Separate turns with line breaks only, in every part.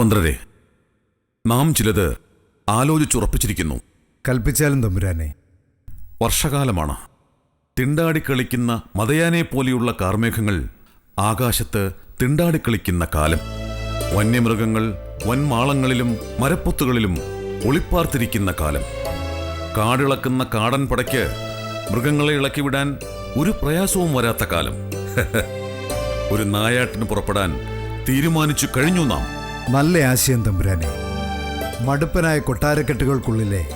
സുമന്ത്രരെ നാം ചിലത് ആലോചിച്ചുറപ്പിച്ചിരിക്കുന്നു.
കൽപ്പിച്ചാലും തമ്പുരാനെ.
വർഷകാലമാണ്. തിണ്ടാടി കളിക്കുന്ന മതയാനെ പോലെയുള്ള കാർമേഘങ്ങൾ ആകാശത്ത് തിണ്ടാടിക്കളിക്കുന്ന കാലം. വന്യമൃഗങ്ങൾ വൻമാളങ്ങളിലും മരപ്പൊത്തുകളിലും ഒളിപ്പാർത്തിരിക്കുന്ന കാലം. കാടിളക്കുന്ന കാടൻ പടയ്ക്ക് മൃഗങ്ങളെ ഇളക്കിവിടാൻ ഒരു പ്രയാസവും വരാത്ത കാലം. ഒരു നായാട്ടിന് പുറപ്പെടാൻ തീരുമാനിച്ചു കഴിഞ്ഞു നാം.
നല്ല ആശയം തമ്പുരാനെ. മടുപ്പനായ കൊട്ടാരക്കെട്ടുകൾക്കുള്ളിലെ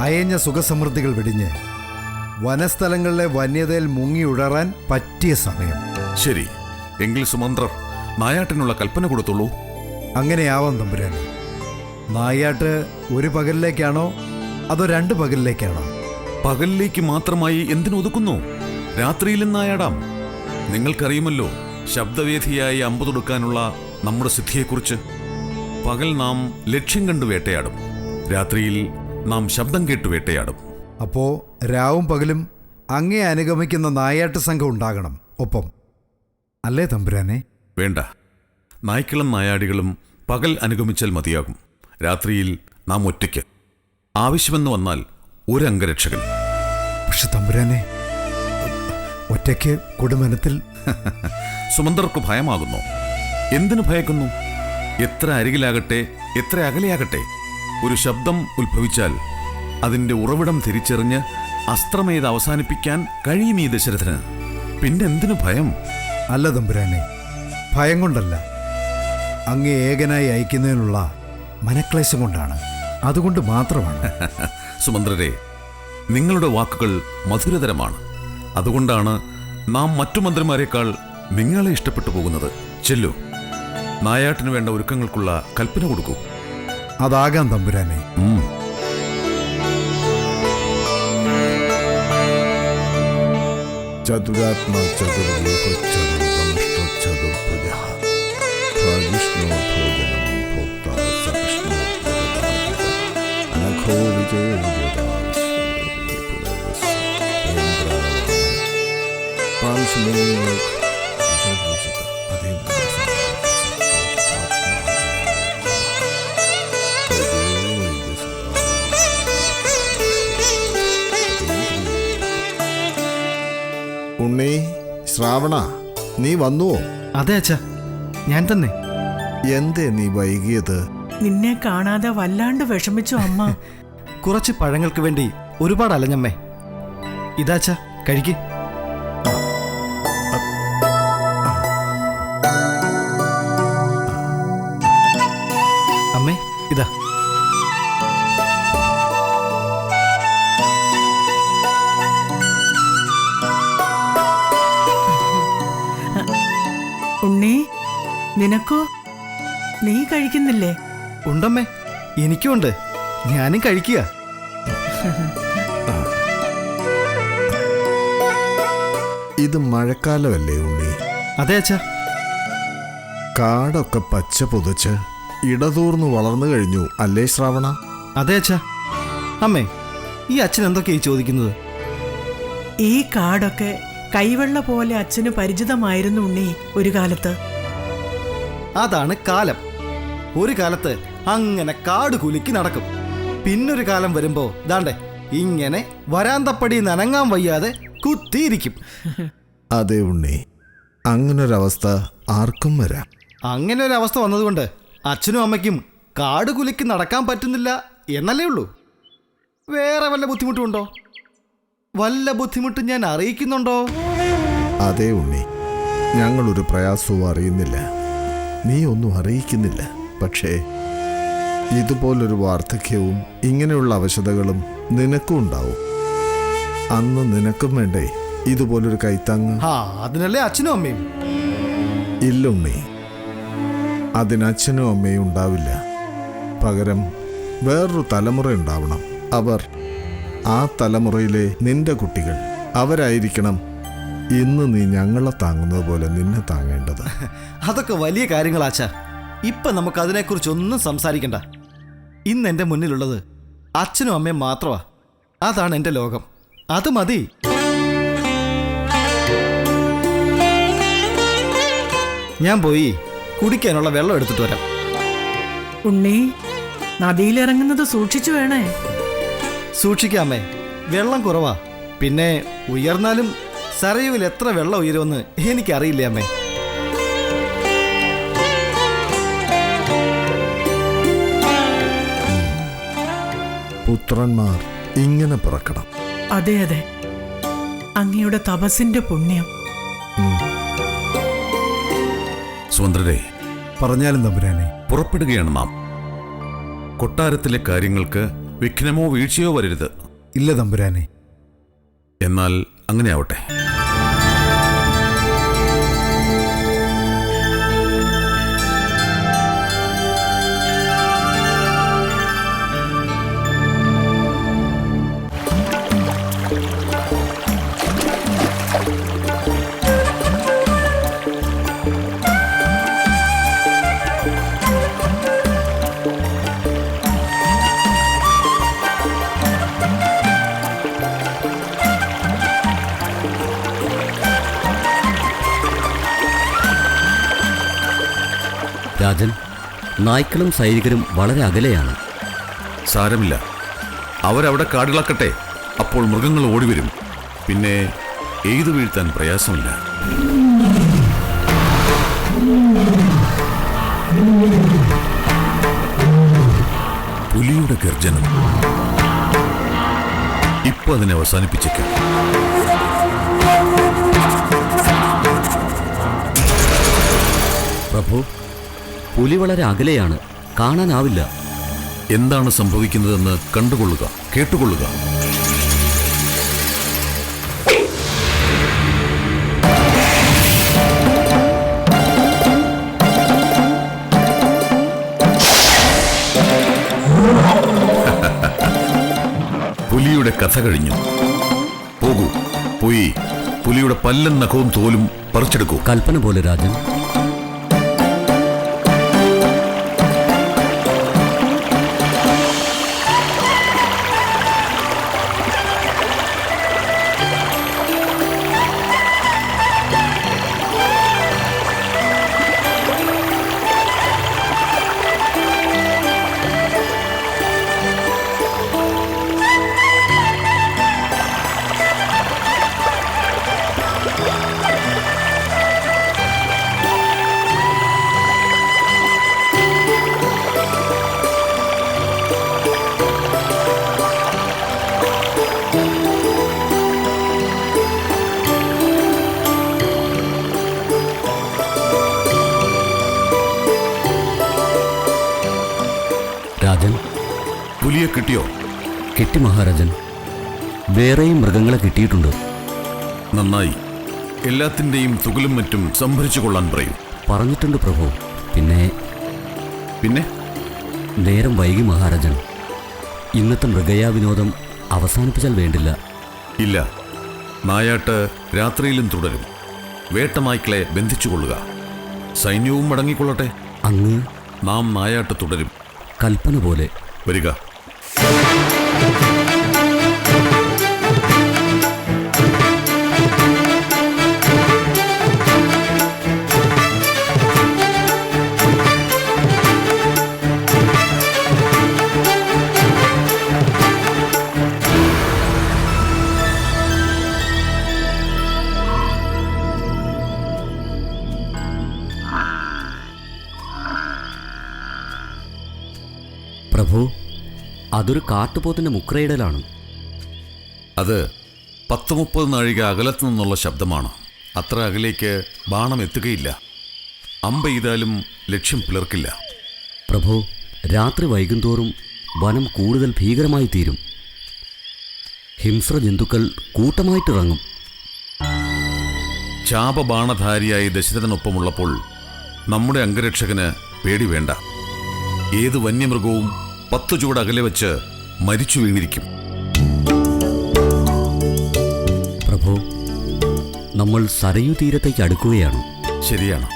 അയഞ്ഞ സുഖസമൃദ്ധികൾ വെടിഞ്ഞ് വനസ്ഥലങ്ങളിലെ വന്യതയിൽ മുങ്ങി മുങ്ങിയുടറാൻ പറ്റിയ സമയം.
ശരി എങ്കിൽ സുമന്ത്രർ നായാട്ടിനുള്ള കൽപ്പന കൊടുത്തുള്ളൂ
അങ്ങനെയാവാം തമ്പുരാനെ. നായാട്ട് ഒരു പകലിലേക്കാണോ? അതോ രണ്ട് പകലിലേക്കാണോ?
പകലിലേക്ക് മാത്രമായി എന്തിനൊതുക്കുന്നു രാത്രിയിലും നായാടാം. നിങ്ങൾക്കറിയുമല്ലോ ശബ്ദവേദിയായി അമ്പതൊടുക്കാനുള്ള നമ്മുടെ സിദ്ധിയെക്കുറിച്ച്. പകൽ നാം ലക്ഷ്യം കണ്ടു വേട്ടയാടും. രാത്രിയിൽ നാം ശബ്ദം കേട്ട് വേട്ടയാടും.
അപ്പോ രാവും പകലും അങ്ങേ അനുഗമിക്കുന്ന നായാട്ട് സംഘം ഉണ്ടാകണം. ഒപ്പം. അല്ലേ തമ്പുരാനെ?
വേണ്ട. നായ്ക്കളും നായാടികളും പകൽ അനുഗമിച്ചാൽ മതിയാകും. രാത്രിയിൽ നാം ഒറ്റയ്ക്ക്. ആവശ്യമെന്ന് വന്നാൽ ഒരു അംഗരക്ഷകൻ.
പക്ഷെ തമ്പുരാനെ ഒറ്റയ്ക്ക് കൊടുമനത്തിൽ
സുമന്ദർക്ക് ഭയമാകുന്നു. എന്തിനു ഭയക്കുന്നു? എത്ര അരികിലാകട്ടെ എത്ര അകലെയാകട്ടെ ഒരു ശബ്ദം ഉത്ഭവിച്ചാൽ അതിന്റെ ഉറവിടം തിരിച്ചറിഞ്ഞ് അസ്ത്രമേത് അവസാനിപ്പിക്കാൻ കഴിയും ഈ ദശരഥന്. പിന്നെന്തിനു ഭയം?
അല്ല തമ്പുരാനെ ഭയം കൊണ്ടല്ല. അങ്ങേ ഏകനായി അയക്കുന്നതിനുള്ള മനക്ലേശം കൊണ്ടാണ്. അതുകൊണ്ട് മാത്രമാണ്.
സുമന്ത്രരെ നിങ്ങളുടെ വാക്കുകൾ മധുരതരമാണ്. അതുകൊണ്ടാണ് നാം മറ്റു മന്ത്രിമാരെക്കാൾ നിങ്ങളെ ഇഷ്ടപ്പെട്ടു പോകുന്നത്. ചെല്ലു. നായാട്ടിന് വേണ്ട ഒരുക്കങ്ങൾക്കുള്ള കൽപ്പന കൊടുക്കൂ.
അതാകാം തമ്പുരാനെ.
ചതുരാത്മ ചതുർ ഉണ്ണി ശ്രാവണ നീ വന്നുവോ?
അതെ അച്ഛാ ഞാൻ തന്നെ.
എന്തേ നീ വൈകിയത്?
നിന്നെ കാണാതെ വല്ലാണ്ട് വിഷമിച്ചു അമ്മ.
കുറച്ച് പഴങ്ങൾക്ക് വേണ്ടി ഒരുപാട് അലഞ്ഞമ്മേ. ഇതാച്ചാ കഴിക്ക്.
ഉണ്ണി നിനക്കോ? നീ കഴിക്കുന്നില്ലേ?
ഉണ്ടമ്മേ എനിക്കുമുണ്ട് ഞാനും കഴിക്കുക.
ഇത് മഴക്കാലമല്ലേ ഉണ്ണി?
അതെ അച്ഛാ.
കാടൊക്കെ പച്ച പൊതിച്ച് ഇടതൂർന്നു വളർന്നു കഴിഞ്ഞു അല്ലേ ശ്രാവണ?
അതെ അച്ഛാ. അമ്മേ ഈ അച്ഛൻ എന്തൊക്കെയായി ചോദിക്കുന്നത്?
ഈ കാടൊക്കെ കൈവെള്ള പോലെ അച്ഛന് പരിചിതമായിരുന്നു ഉണ്ണി ഒരു കാലത്ത്.
അതാണ് കാലം. ഒരു കാലത്ത് അങ്ങനെ കാട് കുലുക്കി നടക്കും. പിന്നൊരു കാലം വരുമ്പോ ദാണ്ടെ ഇങ്ങനെ വരാന്തപ്പടി നനങ്ങാൻ വയ്യാതെ കുത്തിയിരിക്കും.
അതെ ഉണ്ണി. അങ്ങനൊരവസ്ഥ ആർക്കും വരാം.
അങ്ങനെ ഒരു അവസ്ഥ വന്നതുകൊണ്ട് അച്ഛനും അമ്മയ്ക്കും കാട് കുലുക്കി നടക്കാൻ പറ്റുന്നില്ല എന്നല്ലേ ഉള്ളൂ. വേറെ വല്ല ബുദ്ധിമുട്ടുണ്ടോ വല്ല ബുദ്ധിമുട്ടും ഞാൻ അറിയിക്കുന്നുണ്ടോ?
അതേ ഉണ്ണി. ഞങ്ങളൊരു പ്രയാസവും അറിയുന്നില്ല. നീ ഒന്നും അറിയിക്കുന്നില്ല. പക്ഷേ ഇതുപോലൊരു വാർദ്ധക്യവും ഇങ്ങനെയുള്ള അവശതകളും നിനക്കും ഉണ്ടാവും. അന്ന് നിനക്കും വേണ്ടേ ഇതുപോലൊരു
കൈത്താങ് അതിനല്ലേ അച്ഛനും അമ്മയും?
ഇല്ല ഉണ്ണി. അതിന് അച്ഛനും അമ്മയും ഉണ്ടാവില്ല. പകരം വേറൊരു തലമുറ ഉണ്ടാവണം. അവർ ആ തലമുറയിലെ നിന്റെ കുട്ടികൾ അവരായിരിക്കണം ഇന്ന് നീ ഞങ്ങളെ താങ്ങുന്നത് പോലെ നിന്നെ താങ്ങേണ്ടത്.
അതൊക്കെ വലിയ കാര്യങ്ങളാച്ചാ ഇപ്പൊ നമുക്ക് അതിനെക്കുറിച്ച് ഒന്നും സംസാരിക്കണ്ട. ഇന്ന് എന്റെ മുന്നിലുള്ളത് അച്ഛനും അമ്മയും മാത്രമാ. അതാണ് എന്റെ ലോകം. അത് മതി. ഞാൻ പോയി കുടിക്കാനുള്ള വെള്ളം എടുത്തിട്ട് വരാം.
ഉണ്ണി നദിയിലിറങ്ങുന്നത് സൂക്ഷിച്ചു വേണേ.
സൂക്ഷിക്കാമേ. വെള്ളം കുറവാ. പിന്നെ ഉയർന്നാലും സരയുവിൽ എത്ര വെള്ളം ഉയരുമെന്ന് എനിക്കറിയില്ല അമ്മേ.
പുത്രന്മാർ ഇങ്ങനെ പിറക്കണം.
അതെ അതെ. അങ്ങയുടെ തപസിന്റെ പുണ്യം.
സുമന്ത്രരെ
പറഞ്ഞാലും തമ്പുരാനെ
പുറപ്പെടുകയാണ് നാം. കൊട്ടാരത്തിലെ കാര്യങ്ങൾക്ക് വിഘ്നമോ വീഴ്ചയോ വരരുത്.
ഇല്ല തമ്പുരാനെ.
എന്നാൽ അങ്ങനെ
നായ്ക്കളും സൈനികരും വളരെ അകലെയാണ്.
സാരമില്ല. അവരവിടെ കാടിളക്കട്ടെ. അപ്പോൾ മൃഗങ്ങൾ ഓടിവരും. പിന്നെ എയ്തു വീഴ്ത്താൻ പ്രയാസമില്ല? പുലിയുടെ ഗർജനം. ഇപ്പൊ അതിനെ അവസാനിപ്പിച്ചേക്കാം.
പ്രഭു പുലി വളരെ അകലെയാണ്. കാണാനാവില്ല.
എന്താണ് സംഭവിക്കുന്നതെന്ന് കണ്ടുകൊള്ളുക കേട്ടുകൊള്ളുക. പുലിയുടെ കഥ കഴിഞ്ഞു. പോകൂ പോയി. പുലിയുടെ പല്ലും നഖവും തോലും പറിച്ചെടുക്കൂ.
കൽപ്പന പോലെ രാജൻ രാജൻ.
പുലിയെ കിട്ടിയോ?
കിട്ടി മഹാരാജൻ. വേറെയും മൃഗങ്ങളെ കിട്ടിയിട്ടുണ്ട്.
നന്നായി. എല്ലാത്തിന്റെയും തുകലും മറ്റും സംഭരിച്ചു കൊള്ളാൻ പറയും.
പറഞ്ഞിട്ടുണ്ട് പ്രഭു. പിന്നെ?
പിന്നെ?
നേരം വൈകി മഹാരാജൻ. ഇന്നത്തെ മൃഗയാ വിനോദം അവസാനിപ്പിച്ചാൽ വേണ്ടില്ല.
ഇല്ല. നായാട്ട് രാത്രിയിലും തുടരും. വേട്ടനായ്ക്കളെ ബന്ധിച്ചുകൊള്ളുക സൈന്യവും മടങ്ങിക്കൊള്ളട്ടെ.
അങ്ങ്
നാം നായാട്ട് തുടരും.
കൽപ്പന പോലെ.
വരിക.
അതൊരു കാട്ടുപോത്തിന്റെ മുക്രയിടലാണ്.
അത് പത്ത് മുപ്പത് നാഴിക അകലത്തു നിന്നുള്ള ശബ്ദമാണ്. അത്ര അകലേക്ക് ബാണം എത്തുകയില്ല. അമ്പ അമ്പെയ്താലും ലക്ഷ്യം പിളർക്കില്ല.
പ്രഭു രാത്രി വൈകുന്തോറും വനം കൂടുതൽ ഭീകരമായി തീരും ഹിംസ്ര ജന്തുക്കൾ കൂട്ടമായിട്ടിറങ്ങും.
ചാപബാണധാരിയായി ദശരഥനൊപ്പമുള്ളപ്പോൾ നമ്മുടെ അംഗരക്ഷകന് പേടി വേണ്ട. ഏത് വന്യമൃഗവും പത്തു ചൂട് അകലെ വെച്ച് മരിച്ചു വീണിരിക്കും.
പ്രഭു നമ്മൾ സരയു തീരത്തേക്ക് അടുക്കുകയാണ്.
ശരിയാണ്.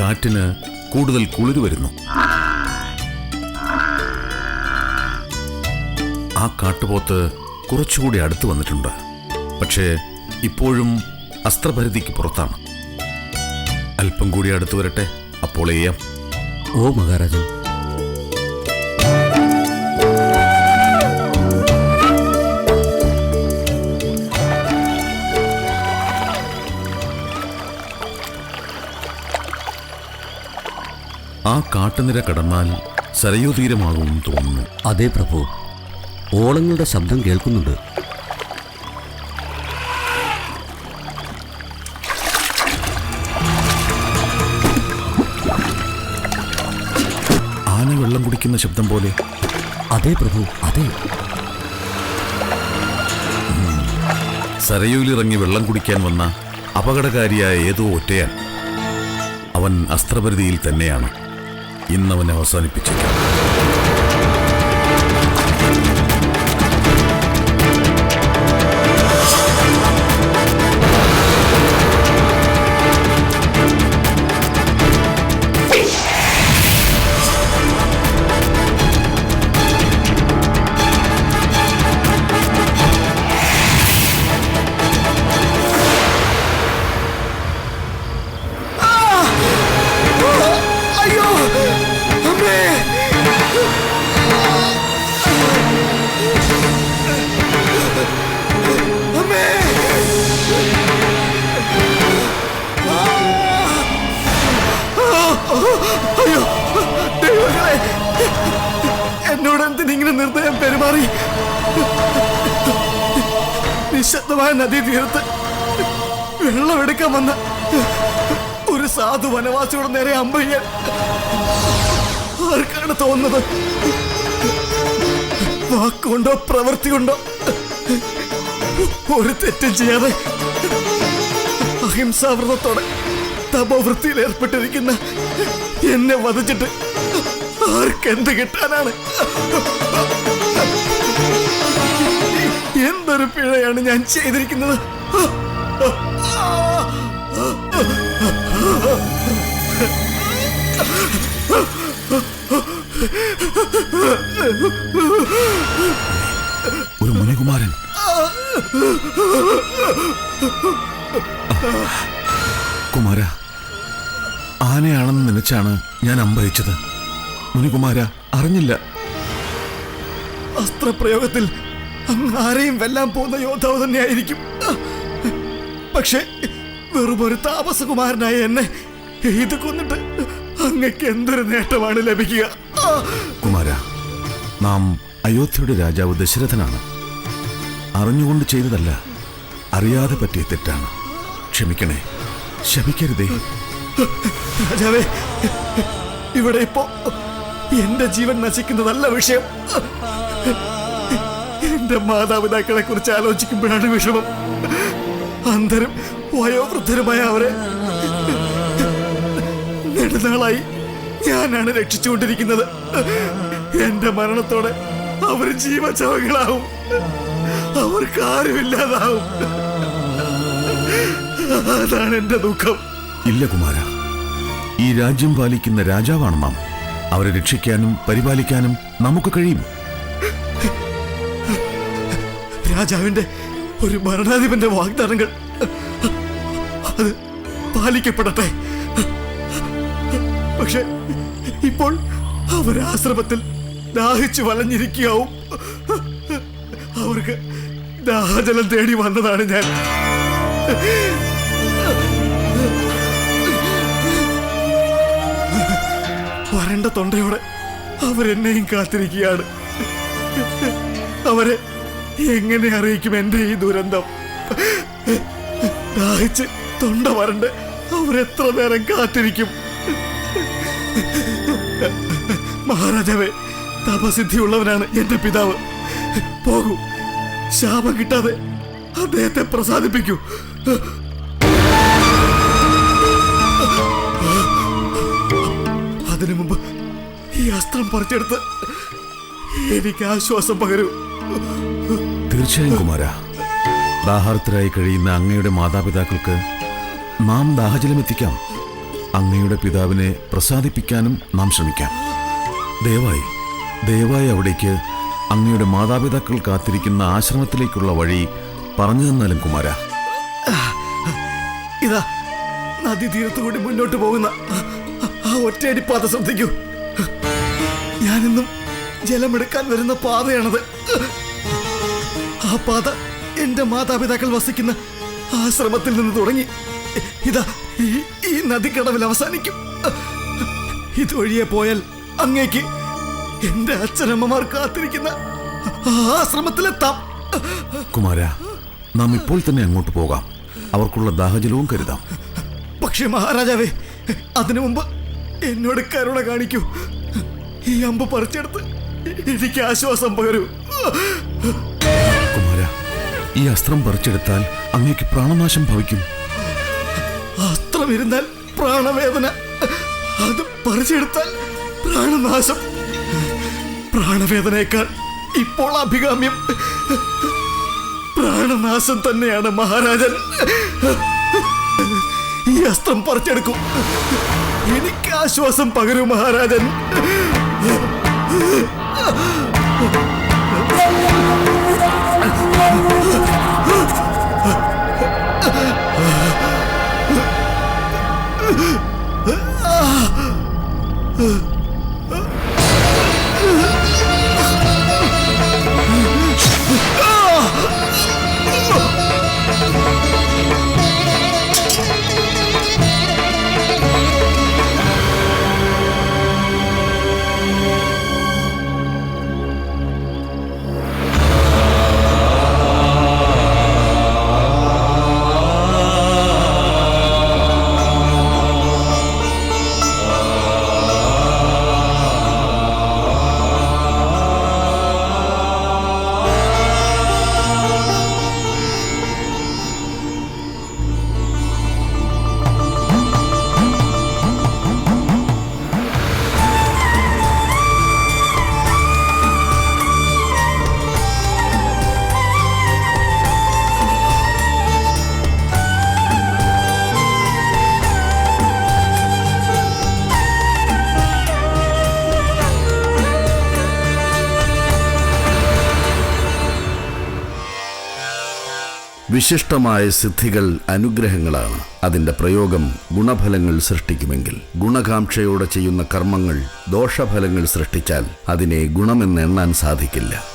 കാറ്റിന് കൂടുതൽ കുളിര് വരുന്നു. ആ കാട്ടുപോത്ത് കുറച്ചുകൂടി അടുത്ത് വന്നിട്ടുണ്ട്. പക്ഷേ ഇപ്പോഴും അസ്ത്രപരിധിക്ക് പുറത്താണ്. അല്പം കൂടി അടുത്ത് വരട്ടെ അപ്പോൾ ചെയ്യാം
ഓ മഹാരാജൻ
കാട്ടുനിര കടന്നാൽ സരയൂ തീരമാകുമെന്ന് തോന്നുന്നു.
അതേ പ്രഭു ഓളങ്ങളുടെ ശബ്ദം കേൾക്കുന്നുണ്ട്.
ആന വെള്ളം കുടിക്കുന്ന ശബ്ദം പോലെ.
അതെ പ്രഭു അതെ.
സരയൂലിറങ്ങി വെള്ളം കുടിക്കാൻ വന്ന അപകടകാരിയായ ഏതോ ഒറ്റയാൻ. അവൻ അസ്ത്രപരിധിയിൽ തന്നെയാണ്. ഇന്നവൻ അവസാനിപ്പിച്ചേക്കാം.
നിർദ്ദയം പെരുമാറി. നിശബ്ദമായ നദീതീരത്ത് വെള്ളമെടുക്കാൻ വന്ന ഒരു സാധു വനവാസിയുടെ നേരെ അമ്പയ്യാൻ ആർക്കാണ് തോന്നുന്നത്? വാക്കുകൊണ്ടോ പ്രവൃത്തി കൊണ്ടോ ഒരു തെറ്റും ചെയ്യാതെ അഹിംസാവ്രതത്തോടെ തപോവൃത്തിയിൽ ഏർപ്പെട്ടിരിക്കുന്ന എന്നെ വധിച്ചിട്ട് ആർക്കെന്ത് കിട്ടാനാണ്? എന്തൊരു പിഴയാണ് ഞാൻ ചെയ്തിരിക്കുന്നത്.
ഒരു മുനികുമാരൻ. കുമാര ആനയാണെന്ന് നനച്ചാണ് ഞാൻ അമ്പയച്ചത് മുനികുമാര അറിഞ്ഞില്ല.
അസ്ത്രപ്രയോഗത്തിൽ അങ്ങ് ആരെയും വെല്ലാൻ പോകുന്ന യോദ്ധാവ് തന്നെയായിരിക്കും. പക്ഷേ വെറും ഒരു താപസകുമാരനായ എന്നെ ഇത് കൊന്നിട്ട് അങ്ങക്ക് എന്തൊരു നേട്ടമാണ് ലഭിക്കുക?
കുമാര നാം അയോധ്യയുടെ രാജാവ് ദശരഥനാണ്. അറിഞ്ഞുകൊണ്ട് ചെയ്തതല്ല അറിയാതെ പറ്റിയ തെറ്റാണ്. ക്ഷമിക്കണേ ശപിക്കരുതേ.
രാജാവേ ഇവിടെ ഇപ്പോ എന്റെ ജീവൻ നശിക്കുന്നതല്ല വിഷയം. എന്റെ മാതാപിതാക്കളെ കുറിച്ച് ആലോചിക്കുമ്പോഴാണ് വിഷമം. അന്തരം വയോവൃദ്ധരുമായ അവരെ നെടുനാളായി ഞാനാണ് രക്ഷിച്ചുകൊണ്ടിരിക്കുന്നത്. എന്റെ മരണത്തോടെ അവർ ജീവചവകളാവും. അവർക്ക് ആരുമില്ലാതാവും. അതാണ് എന്റെ ദുഃഖം.
ഇല്ല കുമാര. ഈ രാജ്യം പാലിക്കുന്ന രാജാവാണ് നാം അവരെ രക്ഷിക്കാനും പരിപാലിക്കാനും നമുക്ക് കഴിയും.
രാജാവിന്റെ ഒരു ഭരണാധിപന്റെ വാഗ്ദാനങ്ങൾ അത് പാലിക്കപ്പെടട്ടെ. പക്ഷെ ഇപ്പോൾ അവരാശ്രമത്തിൽ ദാഹിച്ചു വലഞ്ഞിരിക്കാവും അവർക്ക് ദാഹജലം തേടി വന്നതാണ് ഞാൻ. വരണ്ട തൊണ്ടയോടെ അവരെന്നെയും കാത്തിരിക്കുകയാണ്. അവരെ എങ്ങനെ അറിയിക്കും എന്റെ ഈ ദുരന്തം? ദാഹിച്ച് തൊണ്ട വരണ്ട് അവരെത്ര നേരം കാത്തിരിക്കും? മഹാരാജാവേ തപസിദ്ധിയുള്ളവനാണ് എന്റെ പിതാവ്. പോകൂ ശാപം കിട്ടാതെ അദ്ദേഹത്തെ പ്രസാദിപ്പിക്കൂ. അതിനു മുമ്പ് ഈ അസ്ത്രം പറിച്ചെടുത്ത് എനിക്ക് ആശ്വാസം പകരൂ.
തീർച്ചയായും കുമാര. ദാഹാർത്തരായി കഴിയുന്ന അങ്ങയുടെ മാതാപിതാക്കൾക്ക് നാം ദാഹജലം എത്തിക്കാം അങ്ങയുടെ പിതാവിനെ പ്രസാദിപ്പിക്കാനും നാം ശ്രമിക്കാം. ദയവായി ദയവായി അവിടേക്ക് അങ്ങയുടെ മാതാപിതാക്കൾ കാത്തിരിക്കുന്ന ആശ്രമത്തിലേക്കുള്ള വഴി പറഞ്ഞു തന്നാലും കുമാര.
ഇതാ നദി തീരത്തുകൂടി മുന്നോട്ട് പോകുന്ന ആ ഒറ്റയടി പാത ശ്രദ്ധിക്കൂ. ഞാനിന്നും ജലമെടുക്കാൻ വരുന്ന പാതയാണത്. ആ പാത എന്റെ മാതാപിതാക്കൾ വസിക്കുന്ന ആശ്രമത്തിൽ നിന്ന് തുടങ്ങി. ഇതാ ഈ നദിക്കടവിൽ അവസാനിക്കും. ഇതൊഴിയെ പോയാൽ അങ്ങേക്ക് എന്റെ അച്ഛനമ്മമാർ കാത്തിരിക്കുന്ന ആശ്രമത്തിലെത്താം.
കുമാര നാം ഇപ്പോൾ തന്നെ അങ്ങോട്ട് പോകാം. അവർക്കുള്ള ദാഹജലവും കരുതാം.
പക്ഷേ മഹാരാജാവേ അതിനു മുമ്പ് എന്നോട് കരുണ കാണിക്കൂ. ഈ അമ്പ് പറിച്ചെടുത്ത് എനിക്ക് ആശ്വാസം പകരൂ.
ഈ അസ്ത്രം പറിച്ചെടുത്താൽ അങ്ങേക്ക് പ്രാണനാശം ഭവിക്കും.
അസ്ത്രം ഇരുന്നാൽ പ്രാണവേദന. അത് പറിച്ചെടുത്താൽ പ്രാണനാശം. പ്രാണവേദനയേക്കാൾ ഇപ്പോൾ അഭികാമ്യം. പ്രാണനാശം തന്നെയാണ് മഹാരാജൻ. ഈ അസ്ത്രം പറിച്ചെടുക്കും. എനിക്ക് ആശ്വാസം പകരൂ മഹാരാജൻ.
വിശിഷ്ടമായ സിദ്ധികൾ അനുഗ്രഹങ്ങളാണ്. അതിന്റെ പ്രയോഗം ഗുണഫലങ്ങൾ സൃഷ്ടിക്കുമെങ്കിൽ ഗുണകാംക്ഷയോടെ ചെയ്യുന്ന കർമ്മങ്ങൾ ദോഷഫലങ്ങൾ സൃഷ്ടിച്ചാൽ അതിനെ ഗുണമെന്ന് എണ്ണാൻ സാധിക്കില്ല.